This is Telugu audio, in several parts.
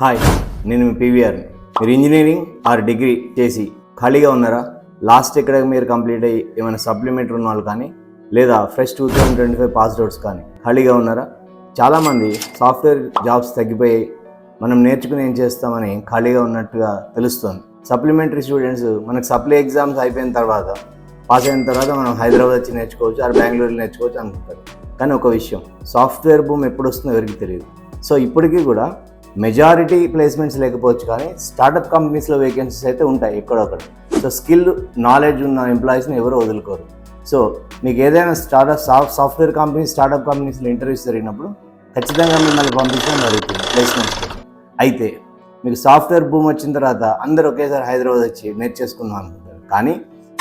హాయ్ నేను మీ పీవీఆర్. మీరు ఇంజనీరింగ్ ఆర్ డిగ్రీ చేసి ఖాళీగా ఉన్నారా? లాస్ట్ ఎక్కడ మీరు కంప్లీట్ అయ్యి ఏమైనా సప్లిమెంటరీ ఉన్న వాళ్ళు కానీ లేదా fresh two thousand twenty five pass outs కానీ ఖాళీగా ఉన్నారా? చాలామంది సాఫ్ట్వేర్ జాబ్స్ తగ్గిపోయి మనం నేర్చుకుని ఏం చేస్తామని ఖాళీగా ఉన్నట్టుగా తెలుస్తుంది. సప్లిమెంటరీ స్టూడెంట్స్ మనకు సప్లై ఎగ్జామ్స్ అయిపోయిన తర్వాత పాస్ అయిన తర్వాత మనం హైదరాబాద్ వచ్చి నేర్చుకోవచ్చు ఆర్ బెంగళూరు నేర్చుకోవచ్చు అనుకుంటారు. కానీ ఒక విషయం సాఫ్ట్వేర్ భూమి ఎప్పుడు వస్తుందో ఎవరికి తెలియదు. సో ఇప్పటికీ కూడా మెజారిటీ ప్లేస్మెంట్స్ లేకపోవచ్చు కానీ స్టార్టప్ కంపెనీస్లో వేకెన్సీస్ అయితే ఉంటాయి ఎక్కడొక్కడ. సో స్కిల్ నాలెడ్జ్ ఉన్న ఎంప్లాయీస్ని ఎవరు వదులుకోరు. సో మీకు ఏదైనా startup soft software companies startup కంపెనీస్లో ఇంటర్వ్యూస్ జరిగినప్పుడు ఖచ్చితంగా మిమ్మల్ని పంపించడం జరుగుతుంది ప్లేస్మెంట్స్ అయితే మీకు సాఫ్ట్వేర్ భూమి వచ్చిన తర్వాత అందరూ ఒకేసారి హైదరాబాద్ వచ్చి నేర్చేసుకుందాం అనుకుంటారు. కానీ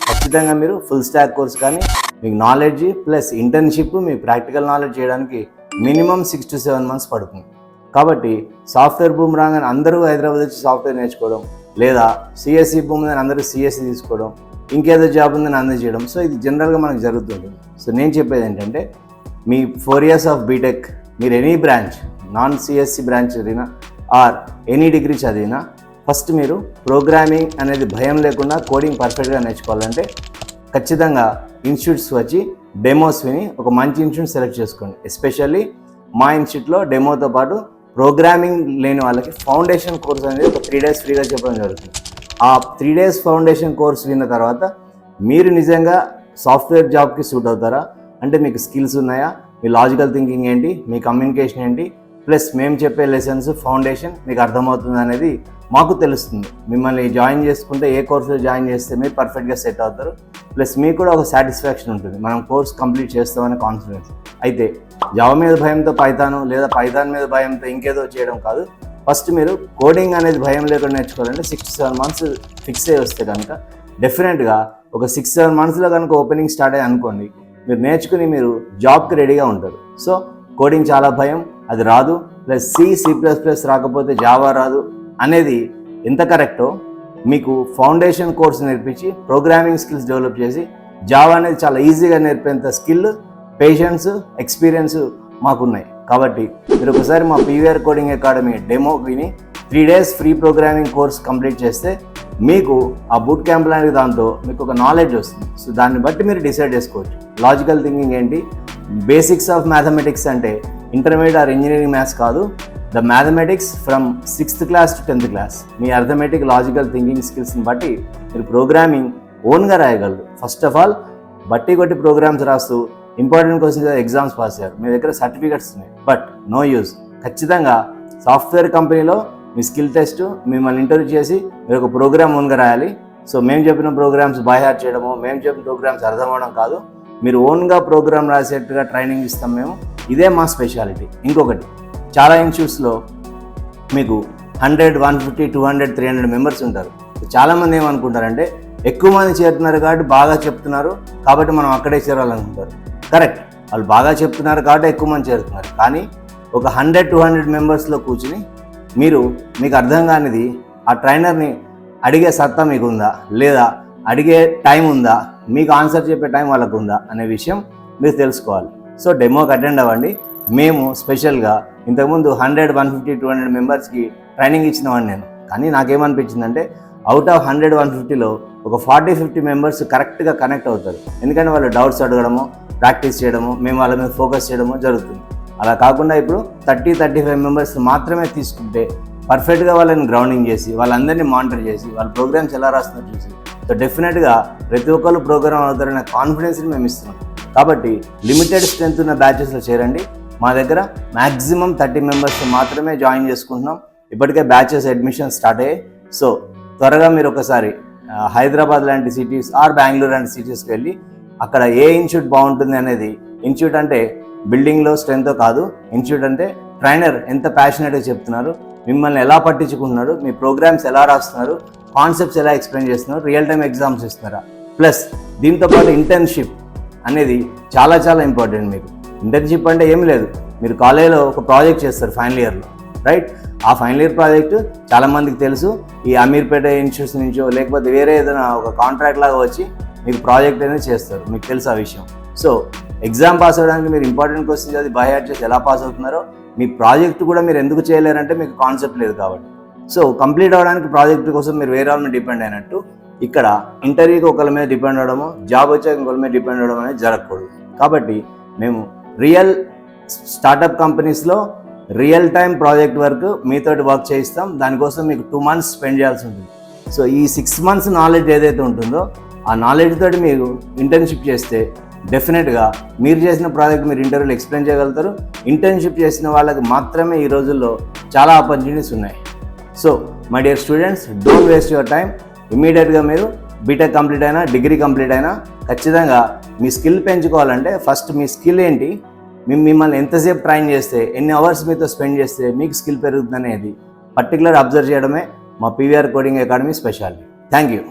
ఖచ్చితంగా మీరు ఫుల్ స్టాక్ కోర్స్ కానీ మీకు నాలెడ్జ్ ప్లస్ ఇంటర్న్షిప్ మీ ప్రాక్టికల్ నాలెడ్జ్ చేయడానికి minimum six to seven months పడుతుంది. కాబట్టి సాఫ్ట్వేర్ భూమి రాగానే అందరూ హైదరాబాద్ వచ్చి సాఫ్ట్వేర్ నేర్చుకోవడం లేదా సిఎస్సి భూమి అని అందరూ సిఎస్సి తీసుకోవడం ఇంకేదో జాబ్ ఉందని అందరూ చేయడం. సో ఇది జనరల్గా మనకు జరుగుతుంది. సో నేను చెప్పేది ఏంటంటే మీ four years of B Tech మీరు any branch non CSC branch చదివినా ఆర్ ఎనీ డిగ్రీ చదివినా ఫస్ట్ మీరు ప్రోగ్రామింగ్ అనేది భయం లేకుండా కోడింగ్ పర్ఫెక్ట్గా నేర్చుకోవాలంటే ఖచ్చితంగా ఇన్స్టిట్యూట్స్ వచ్చి డెమోస్ విని ఒక మంచి ఇన్స్టిట్యూట్ సెలెక్ట్ చేసుకోండి. ఎస్పెషల్లీ మా ఇన్స్టిట్యూట్లో డెమోతో పాటు ప్రోగ్రామింగ్ లేని వాళ్ళకి ఫౌండేషన్ కోర్స్ అనేది ఒక త్రీ డేస్ ఫ్రీగా చెప్పడం జరుగుతుంది. ఆ త్రీ డేస్ ఫౌండేషన్ కోర్స్ విన్న తర్వాత మీరు నిజంగా సాఫ్ట్వేర్ జాబ్కి సూట్ అవుతారా? అంటే మీకు స్కిల్స్ ఉన్నాయా? మీ లాజికల్ థింకింగ్ ఏంటి? మీ కమ్యూనికేషన్ ఏంటి? ప్లస్ మేము చెప్పే లెసన్స్ ఫౌండేషన్ మీకు అర్థమవుతుంది అనేది మాకు తెలుస్తుంది. మిమ్మల్ని జాయిన్ చేసుకుంటే ఏ కోర్సులో జాయిన్ చేస్తే మీరు పర్ఫెక్ట్గా సెట్ అవుతారు. ప్లస్ మీకు కూడా ఒక సాటిస్ఫాక్షన్ ఉంటుంది. మనం కోర్స్ కంప్లీట్ చేస్తామనే కాన్ఫిడెన్స్ అయితే జావ మీద భయంతో పైతాను లేదా పైతాన్ మీద భయంతో ఇంకేదో చేయడం కాదు. ఫస్ట్ మీరు కోడింగ్ అనేది భయం లేకుండా నేర్చుకోవాలంటే సిక్స్ సెవెన్ మంత్స్ ఫిక్స్ అయ్యి వస్తే కనుక డెఫినెట్గా ఒక సిక్స్ సెవెన్ మంత్స్లో కనుక ఓపెనింగ్ స్టార్ట్ అయ్యి అనుకోండి మీరు నేర్చుకుని మీరు జాబ్కి రెడీగా ఉంటారు. సో కోడింగ్ చాలా భయం అది రాదు. Plus C C plus plus రాకపోతే జావా రాదు. అనేది ఎంత కరెక్టో మీకు ఫౌండేషన్ కోర్స్ నేర్పించి ప్రోగ్రామింగ్ స్కిల్స్ డెవలప్ చేసి జాబ్ అనేది చాలా ఈజీగా నేర్పేంత స్కిల్ పేషెన్స్ ఎక్స్పీరియన్స్ మాకున్నాయి. కాబట్టి మీరు ఒకసారి మా పీవీఆర్ కోడింగ్ అకాడమీ డెమో విని three days free programming course complete చేస్తే మీకు ఆ బూట్ క్యాంప్ లాంటి దాంతో మీకు ఒక నాలెడ్జ్ వస్తుంది. సో దాన్ని బట్టి మీరు డిసైడ్ చేసుకోవచ్చు. లాజికల్ థింకింగ్ ఏంటి? బేసిక్స్ ఆఫ్ మ్యాథమెటిక్స్ అంటే ఇంటర్మీడియట్ ఆర్ ఇంజనీరింగ్ మ్యాథ్స్ కాదు. The mathematics from sixth class to tenth class me arithmetic logical thinking స్కిల్స్ని బట్టి మీరు ప్రోగ్రామింగ్ ఓన్గా రాయగలరు. ఫస్ట్ ఆఫ్ ఆల్ బట్టి కొట్టి ప్రోగ్రామ్స్ రాస్తూ ఇంపార్టెంట్ క్వశ్చన్స్ ఎగ్జామ్స్ పాస్ అయ్యారు మీ దగ్గర సర్టిఫికెట్స్ ఉన్నాయి. బట్ నో యూస్ ఖచ్చితంగా సాఫ్ట్వేర్ కంపెనీలో మీ స్కిల్ టెస్ట్ మిమ్మల్ని ఇంటర్వ్యూ చేసి మీరు ఒక ప్రోగ్రామ్ ఓన్గా రాయాలి. సో మేము చెప్పిన ప్రోగ్రామ్స్ బై హార్ట్ చేయడము మేము చెప్పిన ప్రోగ్రామ్స్ అర్థం కాదు. మీరు ఓన్గా ప్రోగ్రామ్ రాసేట్టుగా ట్రైనింగ్ ఇస్తాం మేము. ఇదే మా స్పెషాలిటీ ఇంకొకటి చాలా ఇన్స్టిట్యూట్స్లో మీకు hundred one fifty two hundred three hundred members ఉంటారు. చాలామంది ఏమనుకుంటారంటే ఎక్కువ మంది చేరుతున్నారు కాబట్టి బాగా చెప్తున్నారు కాబట్టి మనం అక్కడే చేరాలనుకుంటారు. కరెక్ట్ వాళ్ళు బాగా చెప్తున్నారు కాబట్టి ఎక్కువ మంది చేరుతున్నారు. కానీ ఒక హండ్రెడ్ టూ హండ్రెడ్ మెంబర్స్లో కూర్చుని మీరు మీకు అర్థం కానిది ఆ ట్రైనర్ని అడిగే సత్తా మీకు ఉందా లేదా అడిగే టైం ఉందా? మీకు ఆన్సర్ చెప్పే టైం వాళ్ళకు ఉందా అనే విషయం మీరు తెలుసుకోవాలి. సో డెమోకి అటెండ్ అవ్వండి. మేము స్పెషల్గా ఇంతకుముందు hundred one fifty two hundred మెంబర్స్కి ట్రైనింగ్ ఇచ్చినవాడిని నేను. కానీ నాకేమనిపించిందంటే అవుట్ ఆఫ్ హండ్రెడ్ వన్ ఫిఫ్టీలో ఒక ఫార్టీ ఫిఫ్టీ మెంబర్స్ కరెక్ట్గా కనెక్ట్ అవుతారు. ఎందుకంటే వాళ్ళు డౌట్స్ అడగడము ప్రాక్టీస్ చేయడము మేము వాళ్ళ మీద ఫోకస్ చేయడము జరుగుతుంది. అలా కాకుండా ఇప్పుడు థర్టీ థర్టీ ఫైవ్ మెంబర్స్ మాత్రమే తీసుకుంటే పర్ఫెక్ట్గా వాళ్ళని గ్రౌండింగ్ చేసి వాళ్ళందరినీ మానిటర్ చేసి వాళ్ళ ప్రోగ్రామ్స్ ఎలా రాస్తున్నారు చూసి సో డెఫినెట్గా ప్రతి ఒక్కరు ప్రోగ్రామ్ అవుతారనే కాన్ఫిడెన్స్ని మేము ఇస్తున్నాం. కాబట్టి లిమిటెడ్ స్ట్రెంత్ ఉన్న బ్యాచెస్లో చేరండి. మా దగ్గర మ్యాక్సిమం థర్టీ మెంబర్స్ మాత్రమే జాయిన్ చేసుకుంటున్నాం. ఇప్పటికే బ్యాచెస్ అడ్మిషన్ స్టార్ట్ అయ్యాయి. సో త్వరగా మీరు ఒకసారి హైదరాబాద్ లాంటి సిటీస్ ఆర్ బెంగళూరు లాంటి సిటీస్కి వెళ్ళి అక్కడ ఏ ఇన్స్టిట్యూట్ బాగుంటుంది అనేది ఇన్స్టిట్యూట్ అంటే బిల్డింగ్లో స్ట్రెంగ్తో కాదు ఇన్స్టిట్యూట్ అంటే ట్రైనర్ ఎంత ప్యాషనెట్గా చెప్తున్నారు మిమ్మల్ని ఎలా పట్టించుకుంటున్నారు మీ ప్రోగ్రామ్స్ ఎలా రాస్తున్నారు కాన్సెప్ట్స్ ఎలా ఎక్స్ప్లెయిన్ చేస్తున్నారు రియల్ టైం ఎగ్జామ్స్ ఇస్తున్నారా? ప్లస్ దీంతో పాటు ఇంటర్న్షిప్ అనేది చాలా చాలా ఇంపార్టెంట్ మీకు. ఇంటర్న్షిప్ అంటే ఏం లేదు. మీరు కాలేజీలో ఒక ప్రాజెక్ట్ చేస్తారు ఫైనల్ ఇయర్లో రైట్ ఆ ఫైనల్ ఇయర్ ప్రాజెక్ట్ చాలామందికి తెలుసు. ఈ అమీర్పేట ఇన్స్టిట్యూట్స్ నుంచో లేకపోతే వేరే ఏదైనా ఒక కాంట్రాక్ట్ లాగా వచ్చి మీకు ప్రాజెక్ట్ అనేది చేస్తారు. మీకు తెలుసు ఆ విషయం. సో ఎగ్జామ్ పాస్ అవ్వడానికి మీరు ఇంపార్టెంట్ క్వశ్చన్స్ అది బై హార్ట్ చేసి ఎలా పాస్ అవుతున్నారో మీ ప్రాజెక్ట్ కూడా మీరు ఎందుకు చేయలేరంటే మీకు కాన్సెప్ట్ లేదు కాబట్టి. సో కంప్లీట్ అవ్వడానికి ప్రాజెక్ట్ కోసం మీరు వేరే వాళ్ళని డిపెండ్ అయినట్టు ఇక్కడ ఇంటర్వ్యూకి ఒకరి మీద డిపెండ్ అవ్వడము జాబ్ వచ్చాక ఇంకొకరి మీద డిపెండ్ అవ్వడం అనేది జరగకూడదు. కాబట్టి మేము రియల్ స్టార్టప్ కంపెనీస్లో రియల్ టైం ప్రాజెక్ట్ వర్క్ మీతోటి వర్క్ చేయిస్తాం. దానికోసం మీకు టూ మంత్స్ స్పెండ్ చేయాల్సి ఉంటుంది. సో ఈ సిక్స్ మంత్స్ నాలెడ్జ్ ఏదైతే ఉంటుందో ఆ నాలెడ్జ్ తోటి మీరు ఇంటర్న్షిప్ చేస్తే డెఫినెట్గా మీరు చేసిన ప్రాజెక్ట్ మీరు ఇంటర్వ్యూలో ఎక్స్ప్లెయిన్ చేయగలుగుతారు. ఇంటర్న్షిప్ చేసిన వాళ్ళకి మాత్రమే ఈ రోజుల్లో చాలా ఆపర్చునిటీస్ ఉన్నాయి. So my dear students don't waste your time ఇమీడియట్గా మీరు బీటెక్ కంప్లీట్ అయినా డిగ్రీ కంప్లీట్ అయినా ఖచ్చితంగా మీ స్కిల్ పెంచుకోవాలంటే ఫస్ట్ మీ స్కిల్ ఏంటి? మేము మిమ్మల్ని ఎంతసేపు ట్రైన్ చేస్తే ఎన్ని అవర్స్ మీతో స్పెండ్ చేస్తే మీకు స్కిల్ పెరుగుతుంది అనేది పర్టికులర్ అబ్జర్వ్ చేయడమే మా PVR coding academy speciality. Thank you.